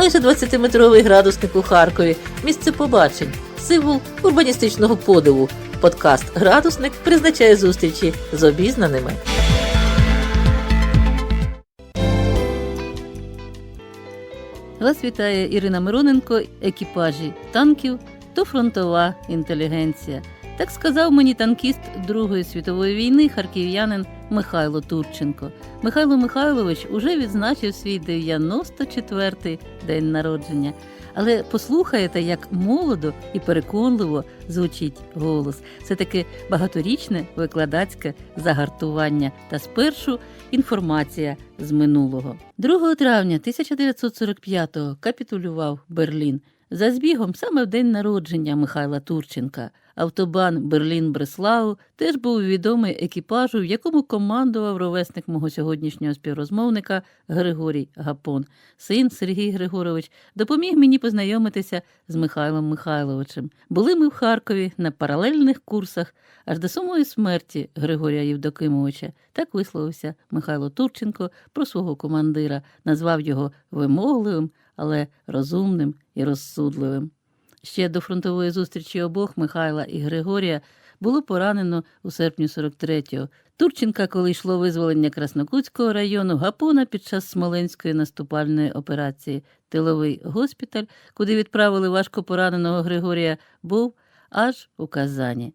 Майже 20-метровий градусник у Харкові, місце побачень, символ урбаністичного подиву. Подкаст Градусник призначає зустрічі з обізнаними. Вас вітає Ірина Мироненко, екіпажі танків то фронтова інтелігенція. Так сказав мені танкіст Другої світової війни, харків'янин Михайло Турченко. Михайло Михайлович уже відзначив свій 94-й день народження. Але послухаєте, як молодо і переконливо звучить голос. Це таке багаторічне викладацьке загартування та спершу інформація з минулого. 2 травня 1945-го капітулював Берлін. За збігом саме в день народження Михайла Турченка. Автобан Берлін-Бреслау теж був відомий екіпажу, в якому командував ровесник мого сьогоднішнього співрозмовника Григорій Гапон. Син Сергій Григорович допоміг мені познайомитися з Михайлом Михайловичем. Були ми в Харкові на паралельних курсах аж до самої смерті Григорія Євдокимовича. Так висловився Михайло Турченко про свого командира, назвав його вимогливим, але розумним і розсудливим. Ще до фронтової зустрічі обох Михайла і Григорія було поранено у серпні 43-го. Турченка, коли йшло визволення Краснокутського району, Гапона під час Смоленської наступальної операції. Тиловий госпіталь, куди відправили важко пораненого Григорія, був аж у Казані.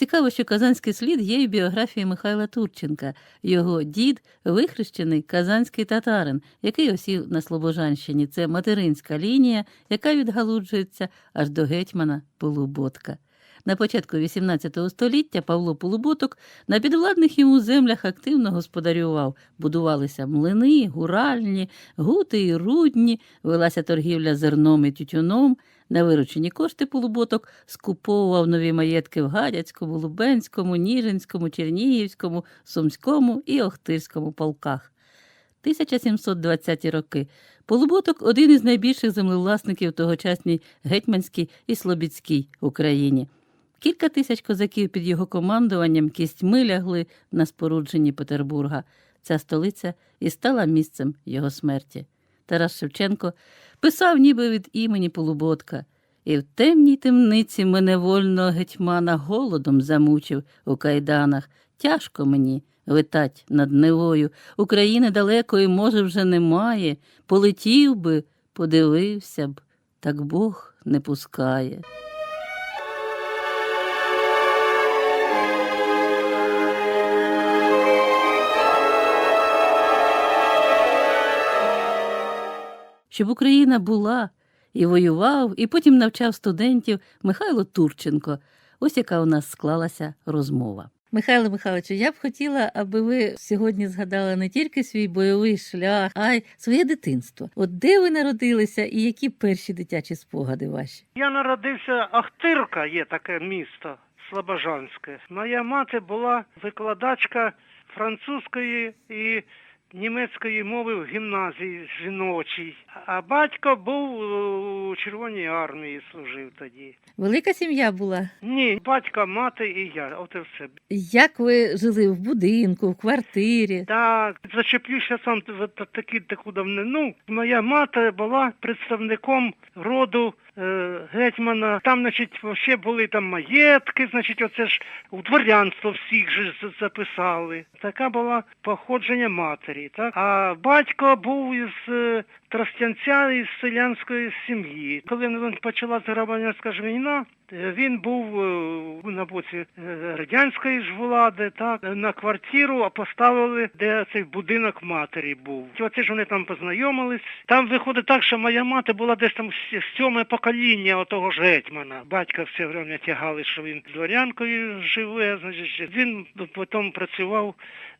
Цікаво, що казанський слід є і в біографії Михайла Турченка. Його дід вихрещений казанський татарин, який осів на Слобожанщині. Це материнська лінія, яка відгалуджується аж до гетьмана Полуботка. На початку XVIII століття Павло Полуботок на підвладних йому землях активно господарював. Будувалися млини, гуральні, гути і рудні, велася торгівля зерном і тютюном. На виручені кошти полуботок скуповував нові маєтки в Гадяцькому, Лубенському, Ніжинському, Чернігівському, Сумському і Охтирському полках. 1720-ті роки. Полуботок один із найбільших землевласників тогочасній Гетьманській і Слобідській Україні. Кілька тисяч козаків під його командуванням кістьми лягли на спорудженні Петербурга. Ця столиця і стала місцем його смерті. Тарас Шевченко писав ніби від імені Полуботка. І в темній темниці мене вольного гетьмана голодом замучив у кайданах. Тяжко мені летать над Невою. України далекої, може, вже немає. Полетів би, подивився б, так Бог не пускає. Щоб Україна була і воював, і потім навчав студентів Михайло Турченко. Ось яка у нас склалася розмова. Михайло Михайловичу, я б хотіла, аби ви сьогодні згадали не тільки свій бойовий шлях, а й своє дитинство. От де ви народилися і які перші дитячі спогади ваші? Я народився Ахтирка, є таке місто Слобожанське. Моя мати була викладачка французької і німецької мови в гімназії жіночій. А батько був у Червоній армії, служив тоді. Велика сім'я була. Ні, батько, мати і я. От і все. Як ви жили в будинку, в квартирі? Так, зачеплюся сам такі таку давнину. Моя мати була представником роду гетьмана. Там, значить, ще були там маєтки, значить, оце ж у дворянство всіх же записали. Така була походження матері. Так? А батько був із е, Тростянця із селянської сім'ї. Коли почалася громадянська ж війна, е, він був е, на боці е, радянської ж влади, так на квартиру, а поставили, де цей будинок матері був. Оце ж вони там познайомились. Там виходить так, що моя мати була десь там сьоме покоління отого ж гетьмана. Батька все время тягали, що він з дворянкою живе. Значить, він потім працював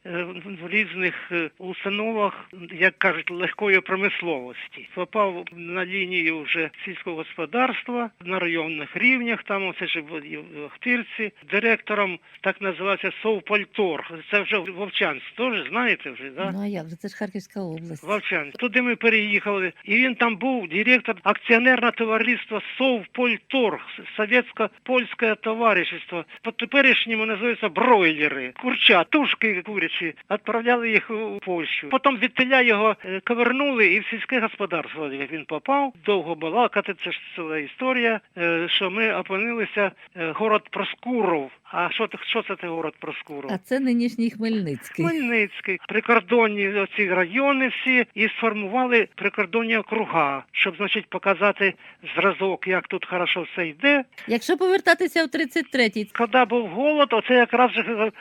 в різних е, установах, як кажуть, легкої промисловості. Попав на лінію вже сільського господарства на районних рівнях там оце ж в і в Охтирці, директором так називався Совпольтор. Це вже Вовчанськ, теж знаєте вже, да? Ну а як же? Це ж Харківська область. Вовчанськ. Туди ми переїхали, і він там був директор акціонерного товариства Совпольторг, совєтсько-польське товаришество. По теперішньому називається бройлери, курча, тушки курячі. Відправляли їх у Польщу. Потім відтиля його е, ковернули і в сільське господарство як він попав. Довго балакати, це ж ціла історія, е, що ми опинилися е, город Проскуров. А що, що це те город Проскуров? А це нинішній Хмельницький. Хмельницький, прикордонні оці райони всі і сформували прикордонні округа, щоб, значить, показати зразок, як тут хорошо все йде. Якщо повертатися в 33-й, Коли був голод, оце якраз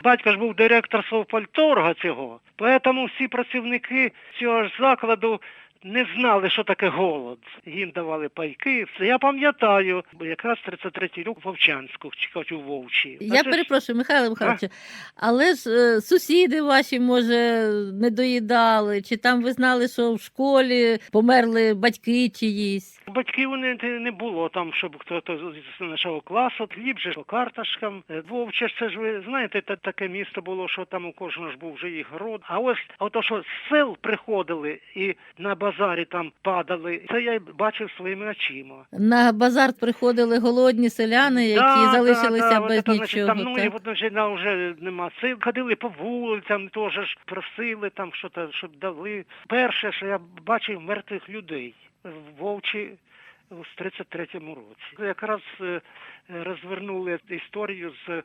батько ж був директор Совпольторга цього. Тому всі працівники цього ж закладу не знали, що таке голод. Їм давали пайки. Я пам'ятаю, бо якраз 33-й рік в Вовчанську, чи хоч у Вовчі. я Оце перепрошую, Михайло Михайловичу, але ж е, сусіди ваші, може, не доїдали, чи там ви знали, що в школі померли батьки чиїсь. Батьків не, не було там, щоб хто з нашого класу. Хліб же по карточкам. Е, Вовче ж це ж ви знаєте, та, таке місто було, що там у кожного ж був вже і город. А ось ото, що з сел приходили і на базарі там падали, це я бачив своїми очима. На базар приходили голодні селяни, які Да, залишилися да, да, без от нічого. Там, ну, і так? от, вже, на, вже нема сил. Ходили по вулицям, теж ж просили там, що то, щоб дали. Перше, що я бачив мертвих людей в Вовчі у 33-му році. Якраз е, розвернули історію з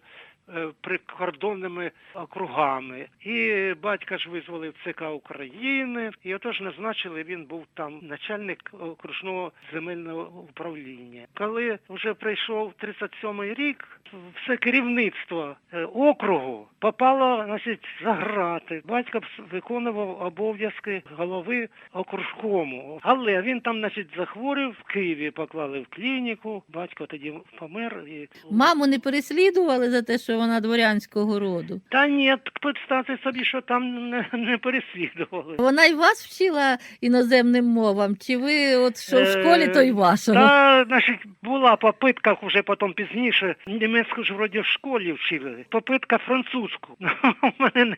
прикордонними округами. І батька ж визвали в ЦК України, і отож назначили, він був там начальник окружного земельного управління. Коли вже прийшов 37-й рік, все керівництво е, округу попало значить, за грати. Батько виконував обов'язки голови окружкому. Але він там, значить, захворів в Києві, поклали в клініку. Батько тоді помер і Маму не переслідували за те, що вона дворянського роду. Та ні, представте собі, що там не, не переслідували. Вона й вас вчила іноземним мовам, чи ви от що в Е, школі, то й вашого? Та, значить, була попитка вже потім пізніше. Німецьку ж вроді в школі вчили. Попитка французьку. У мене не-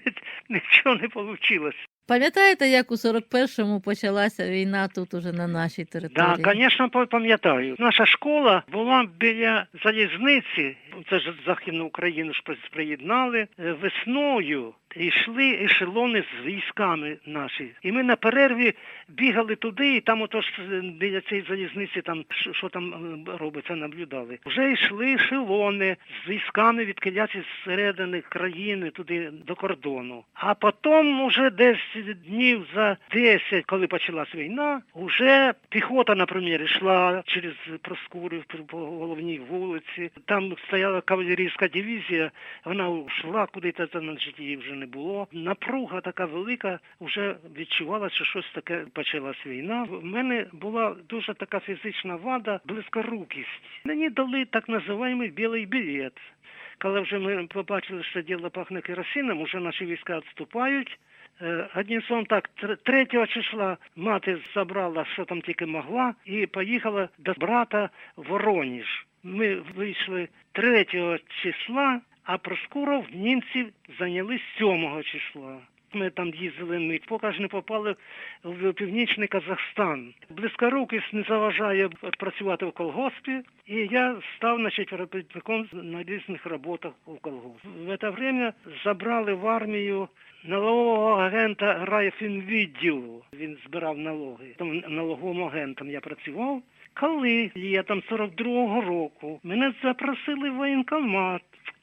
нічого не вийшло. Пам'ятаєте, як у 41-му почалася війна тут уже на нашій території? Так, звісно, пам'ятаю. Наша школа була біля залізниці. Це ж Західну Україну ж приєднали Е, весною. Йшли ешелони з військами наші. І ми на перерві бігали туди, і там отож е, біля цієї залізниці, там що, там е, робиться, наблюдали. Вже йшли ешелони з військами від киляці зсередини країни туди до кордону. А потім, уже десь днів за 10, коли почалась війна, уже піхота, наприклад, йшла через Проскурів по головній вулиці. Там стояла кавалерійська дивізія, вона йшла куди-то, значить, її вже не було. Напруга така велика, вже відчувала, що щось таке почалась війна. В мене була дуже така фізична вада, близькорукість. Мені дали так називаємий білий білет. Коли вже ми побачили, що діло пахне керосином, вже наші війська відступають. Е, Одним словом так, 3 числа мати забрала, що там тільки могла, і поїхала до брата в Вороніж. Ми вийшли 3 числа, а Проскуров німці зайняли 7 числа. Ми там їздили, ми поки ж не попали в північний Казахстан. Близькорукість не заважає працювати в колгоспі, і я став значить, робітником на різних роботах у колгоспі. В це время забрали в армію налогового агента райфінвідділу. Він збирав налоги. Там налоговим агентом я працював. Коли літом 42-го року мене запросили в воєнкомат.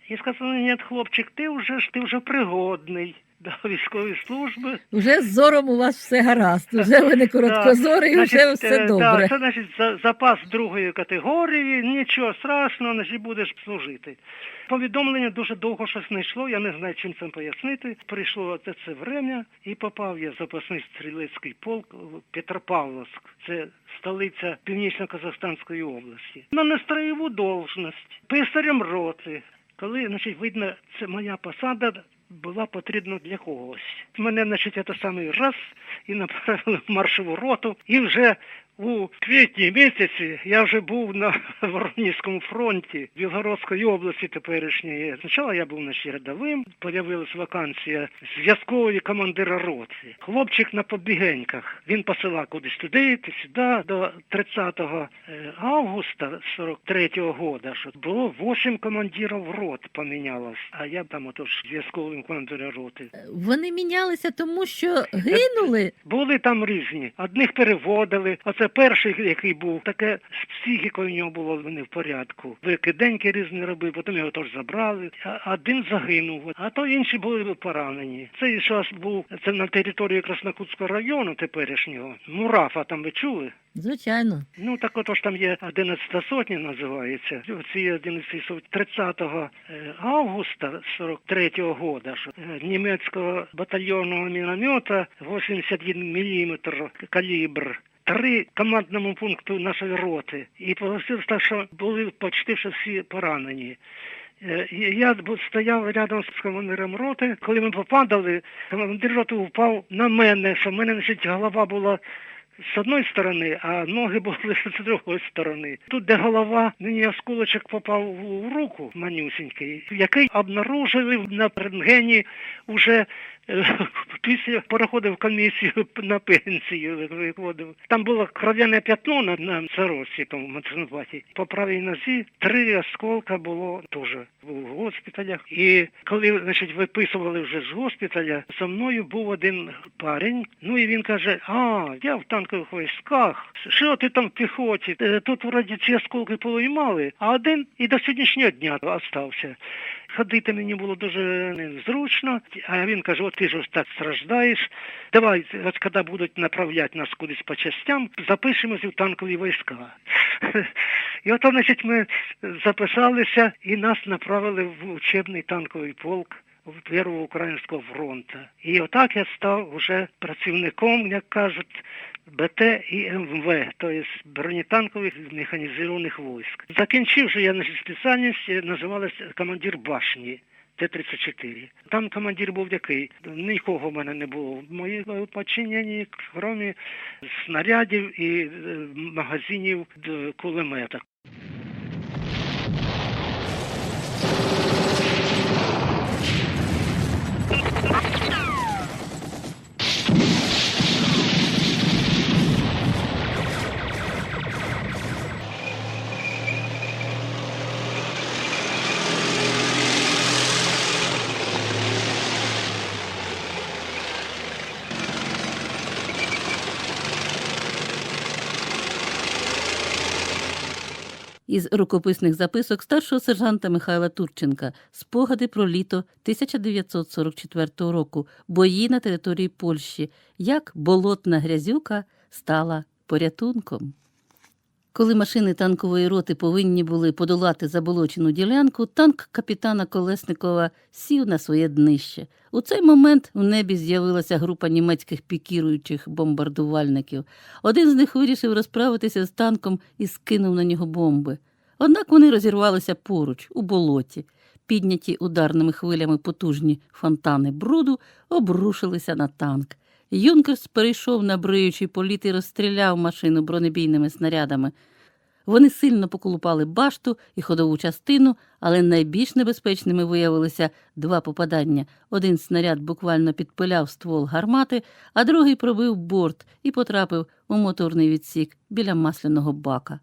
І сказали, ні, хлопчик, ти вже ж ти вже пригодний до військової служби. Вже з зором у вас все гаразд, вже ви не короткозорий, вже Значить, все е, добре. Да, це значить за- запас другої категорії, нічого страшного, значить будеш служити. Повідомлення дуже довго щось не йшло, я не знаю, чим це пояснити. Прийшло це, це время і попав я в запасний стрілецький полк в Петропавловськ. Це столиця Північно-Казахстанської області. На нестроєву должність, писарем роти. Коли, значить, видно, це моя посада була потрібна для когось. Мене, значить, це самий раз і направили в маршову роту, і вже У квітні місяці я вже був на Воронізькому фронті Білгородської області теперішньої. Спочатку я був значить, рядовим, появилась вакансія зв'язкової командира роти. Хлопчик на побігеньках. Він посилав кудись туди, ти сюди. До 30 е, августа 43-го года, що було 8 командирів рот помінялось. А я там отож зв'язковим командиром роти. Вони мінялися тому, що гинули. Були там різні. Одних переводили. Оце перший, який був, таке з психікою у нього було не в порядку. Викиденьки різні робив, потім його теж забрали. Один загинув, а то інші були поранені. Цей час був це на території Краснокутського району теперішнього. Мурафа там ви чули? Звичайно. Ну так отож там є 11 сотня називається. Ці 11 сотні 30 е, августа 43-го года, е, німецького батальйонного міномета 81 мм калібр. Три командному пункту нашої роти. І вийшло так, що були почти що всі поранені. Е, Я стояв рядом з командиром роти. Коли ми попадали, командир роти впав на мене, що в мене значить, голова була з одної сторони, а ноги були з другої сторони. Тут, де голова, мені осколочок попав в руку манюсінький, який обнаружили на рентгені уже після переходив комісію на пенсію. Виходив. Там було кров'яне п'ятно на, на сорочці, тому маценопаті. По правій нозі три осколка було теж в госпіталях. І коли значить, виписували вже з госпіталя, зі мною був один парень. Ну і він каже: А, я в танкових військах. Що ти там в піхоті? Е, Тут вроді ці осколки повиймали, а один і до сьогоднішнього дня остався. Ходити мені було дуже незручно, а він каже, от ти ж ось так страждаєш, давай, от коли будуть направляти нас кудись по частям, запишемося в танкові війська. І ото, значить, ми записалися і нас направили в учебний танковий полк. Первого українського фронту. І отак я став уже працівником, як кажуть, БТ і МВ, тобто бронетанкових механізованих військ. Закінчивши я значить, спеціальність, називалася командир башні. Т-34. Там командир був який. Нікого в мене не було. В моїй подчиненні, крім снарядів і е, магазинів кулемета. Із рукописних записок старшого сержанта Михайла Турченка. Спогади про літо 1944 року, бої на території Польщі, як болотна грязюка стала порятунком. Коли машини танкової роти повинні були подолати заболочену ділянку, танк капітана Колесникова сів на своє днище. У цей момент в небі з'явилася група німецьких пікіруючих бомбардувальників. Один з них вирішив розправитися з танком і скинув на нього бомби. Однак вони розірвалися поруч, у болоті. Підняті ударними хвилями потужні фонтани бруду обрушилися на танк. Юнкерс перейшов на бриючий політ і розстріляв машину бронебійними снарядами. Вони сильно поколупали башту і ходову частину, але найбільш небезпечними виявилися два попадання. Один снаряд буквально підпиляв ствол гармати, а другий пробив борт і потрапив у моторний відсік біля масляного бака.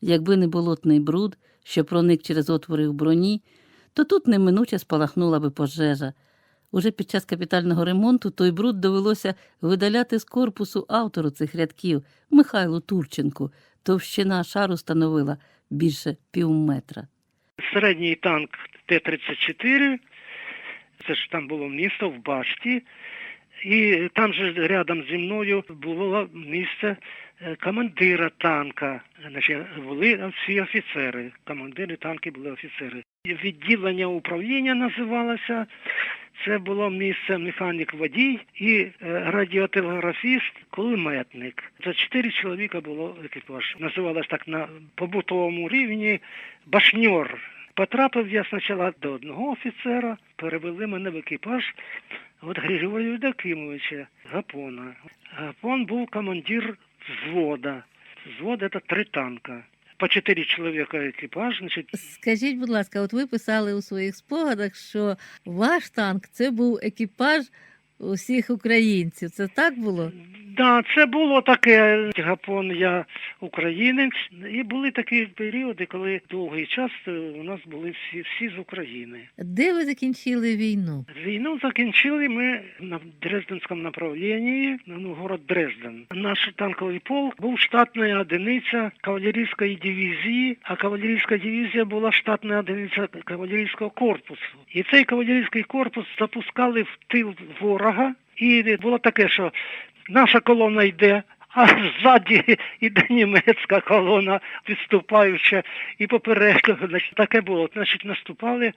Якби не болотний бруд, що проник через отвори в броні, то тут неминуче спалахнула би пожежа. Уже під час капітального ремонту той бруд довелося видаляти з корпусу автору цих рядків Михайлу Турченку. Товщина шару становила більше півметра. Середній танк Т-34, це ж там було місто в башті, і там же рядом зі мною було місце командира танка. Значить, були всі офіцери. Командири танки були офіцери. Відділення управління називалося. Це було місце механік-водій і е, радіотелеграфіст, кулеметник. Це чотири чоловіка було екіпаж. Називалось так на побутовому рівні башньор. Потрапив я спочатку до одного офіцера, перевели мене в екіпаж от Григорія Дакимовича Гапона. Гапон був командир взвода. взвод это три танка. По чотири чоловіка екіпаж, значить, Скажіть, будь ласка, от ви писали у своїх спогадах, що ваш танк це був екіпаж усіх українців. Це так було? Да, це було таке. Гапон, я українець, і були такі періоди, коли довгий час е, у нас були всі, всі з України. Де ви закінчили війну? Війну закінчили ми на Дрезденському направленні, ну, город Дрезден. Наш танковий полк був штатна одиниця кавалерійської дивізії, а кавалерійська дивізія була штатна одиниця кавалерійського корпусу. І цей кавалерійський корпус запускали в тил ворога, і було таке, що наша колона йде. А ззаді йде німецька колона, відступаюча, і попереду, значить, таке було. Значить, наступали,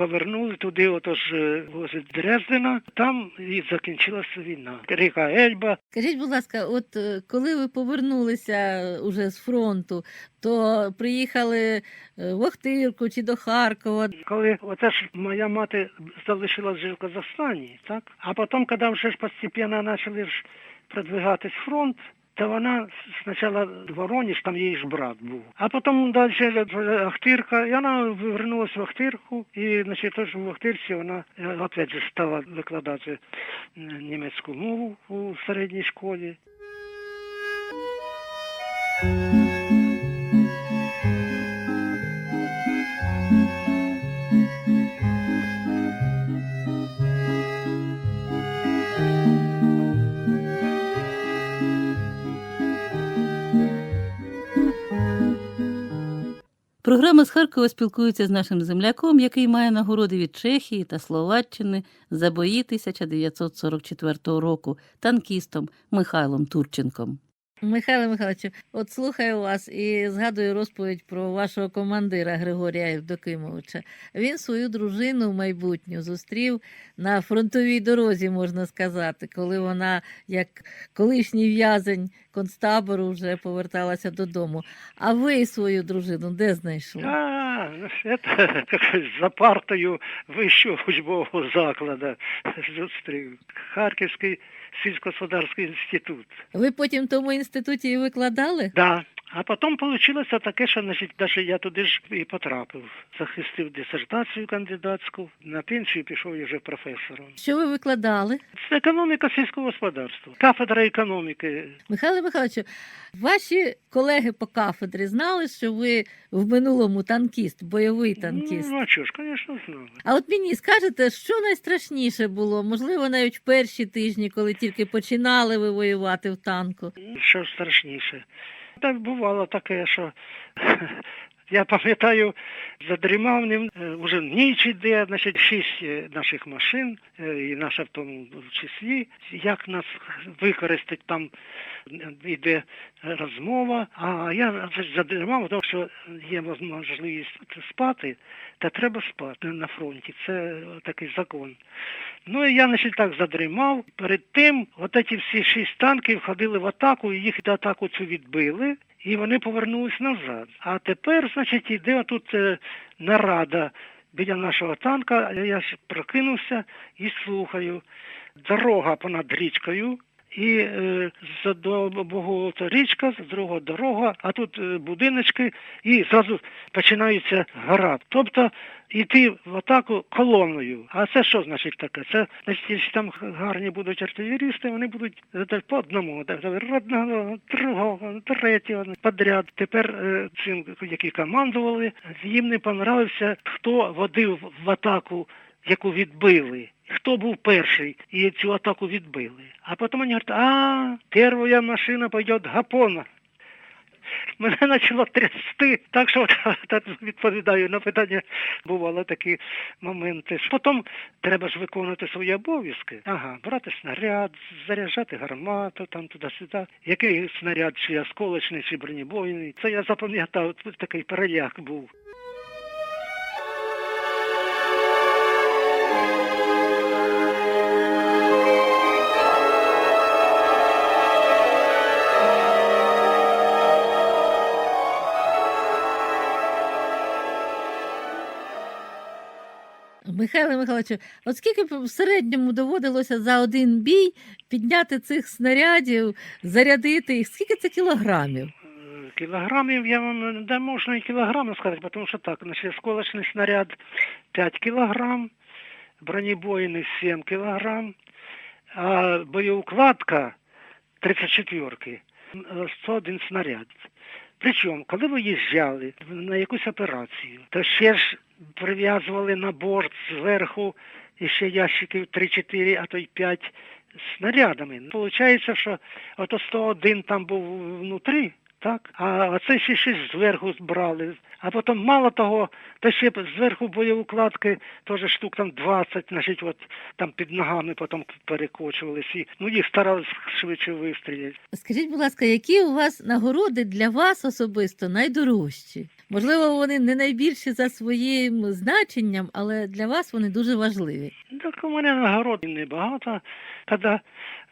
повернули туди, отож е, возле Дрездена, там і закінчилася війна. Ріка Ельба. Скажіть, будь ласка, от е, коли ви повернулися уже з фронту, то приїхали е, в Охтирку чи до Харкова. Коли оце ж моя мати залишилась вже в Казахстані, так? А потім, коли вже ж постепенно почали ж продвигатись фронт, то вона спочатку в Воронеж, там її ж брат був. А потім далі Ахтирка, і вона повернулася в Ахтирку, і значить, теж в Ахтирці вона е, опять же стала викладати е, німецьку мову у середній школі. Програма з Харкова спілкується з нашим земляком, який має нагороди від Чехії та Словаччини за бої 1944 року танкістом Михайлом Турченком. Михайло Михайловичу, от слухаю вас і згадую розповідь про вашого командира Григорія Євдокимовича. Він свою дружину в майбутню зустрів на фронтовій дорозі, можна сказати, коли вона, як колишній в'язень концтабору, вже поверталася додому. А ви свою дружину де знайшли? А, как за партою вищого учбового закладу зустрів. Харківський сільськогосподарський інститут. Ви потім в тому інституті і викладали? Да. А потім вийшло таке, що даже я туди ж і потрапив. Захистив дисертацію кандидатську, на пенсію пішов і вже професором. Що ви викладали? Це економіка сільського господарства. Кафедра економіки. Михайло Михайловичу, ваші колеги по кафедрі знали, що ви в минулому танкіст, бойовий танкіст. Ну, а що ж, звісно, знали. А от мені скажете, що найстрашніше було? Можливо, навіть в перші тижні, коли тільки починали ви воювати в танку. Що страшніше? Так бувало таке, що я пам'ятаю, задрімав ним е, уже ніч іде, значить, шість е, наших машин, е, і наша в тому числі. Як нас використати там іде розмова. А я задрімав, тому що є можливість спати, та треба спати на фронті. Це такий закон. Ну і я значить, так задрімав. Перед тим от ці всі шість танків входили в атаку, і їх до атаку цю відбили, і вони повернулись назад. А тепер, значить, іде тут е, нарада біля нашого танка. Я ж прокинувся і слухаю. Дорога понад річкою. І е, з одного річка, з другого дорога, а тут е, будиночки, і зразу починається гора. Тобто йти в атаку колоною. А це що значить таке? Це якщо там гарні будуть артилерісти, вони будуть е, по одному, так, одного, другого, третього подряд. Тепер е, цим, які командували, їм не понравився, хто водив в атаку, яку відбили. Хто був перший і цю атаку відбили. А потім вони говорять, а, перша машина пойде гапона. Мене почало трясти, так що так відповідаю на питання. Бували такі моменти. Потім треба ж виконувати свої обов'язки. Ага, брати снаряд, заряджати гармату, там туди-сюди. Який снаряд, чи осколочний, чи бронебойний. Це я запам'ятав, такий переляк був. Михайло Михайловичу, от скільки б в середньому доводилося за один бій підняти цих снарядів, зарядити їх? Скільки це кілограмів? кілограмів я вам не- можна і кілограми сказати, тому що так, значить, осколочний снаряд 5 кілограм, бронебойний 7 кілограм, а боєукладка 34-ки 101 снаряд. Причому, коли виїжджали на якусь операцію, то ще ж прив'язували на борт зверху і ще ящиків 3-4, а то й 5 снарядами. Получається, що ото 101 там був внутрі, так? А це ще щось зверху брали. А потім, мало того, то ще зверху боєукладки теж штук там 20, значить, от там під ногами потім перекочувались. І, ну, їх старались швидше вистріляти. Скажіть, будь ласка, які у вас нагороди для вас особисто найдорожчі? Можливо, вони не найбільші за своїм значенням, але для вас вони дуже важливі. Так у мене нагород небагато. Коли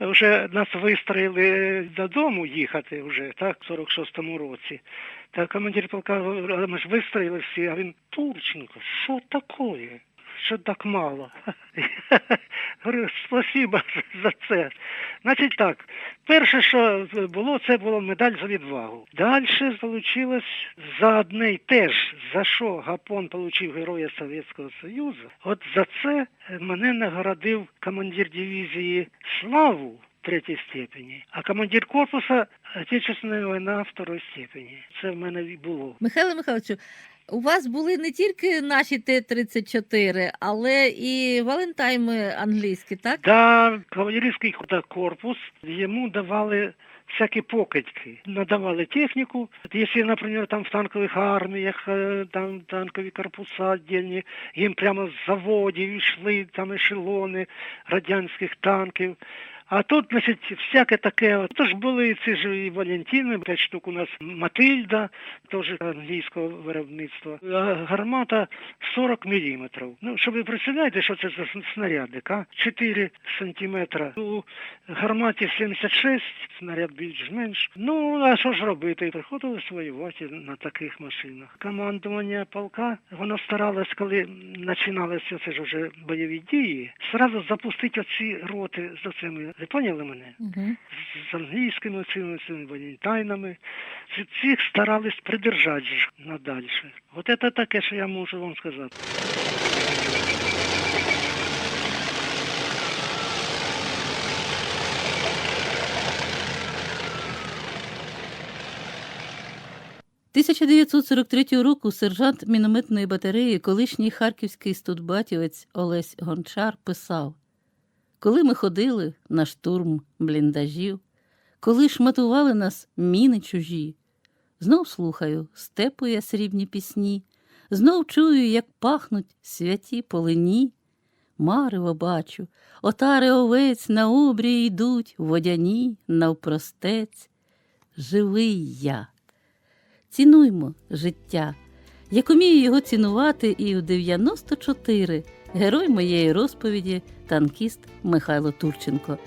вже нас вистроїли додому їхати вже, так, в 46-му році. Та командир полка ми ж вистроїли всі, а він Турченко, що таке? Що так мало? Говорю, спасибо за це. Значить так, перше, що було, це було медаль за відвагу. Далі вийшло за одне й те ж, за що Гапон отримав Героя Совєтського Союзу. От за це мене нагородив командир дивізії Славу третій степені, а командир корпуса Отечественна війна второї степені. Це в мене було. Михайло Михайловичу, у вас були не тільки наші Т-34, але і валентайми англійські, так? Да, кавалерійський корпус, йому давали всякі покидьки, надавали техніку. Якщо, наприклад, там в танкових арміях, е, там танкові корпуса віддільні, їм прямо з заводів йшли там ешелони радянських танків. А тут, значить, всяке таке. Тож були ці ж і Валентини, п'ять штук у нас Матильда, теж англійського виробництва. Гармата 40 міліметрів. Ну, щоб ви представляєте, що це за снарядик, а? 4 сантиметра. У гарматі 76, снаряд більш-менш. Ну, а що ж робити? Приходилось воювати на таких машинах. Командування полка, воно старалось, коли починалися це ж вже бойові дії, сразу запустити оці роти з цими. Ви поняли мене? Угу. з англійськими цими, цими валентайнами. Цих старались придержати ж надальше. От це таке, що я можу вам сказати. 1943 року сержант мінометної батареї, колишній харківський студбатівець Олесь Гончар писав: Коли ми ходили на штурм бліндажів, коли шматували нас міни чужі, знов слухаю степує срібні пісні, знов чую, як пахнуть святі полині. Марево бачу, отари овець на обрії йдуть, водяні навпростець. Живий я. Цінуймо життя. Як умію його цінувати і у 94 герой моєї розповіді танкіст Михайло Турченко.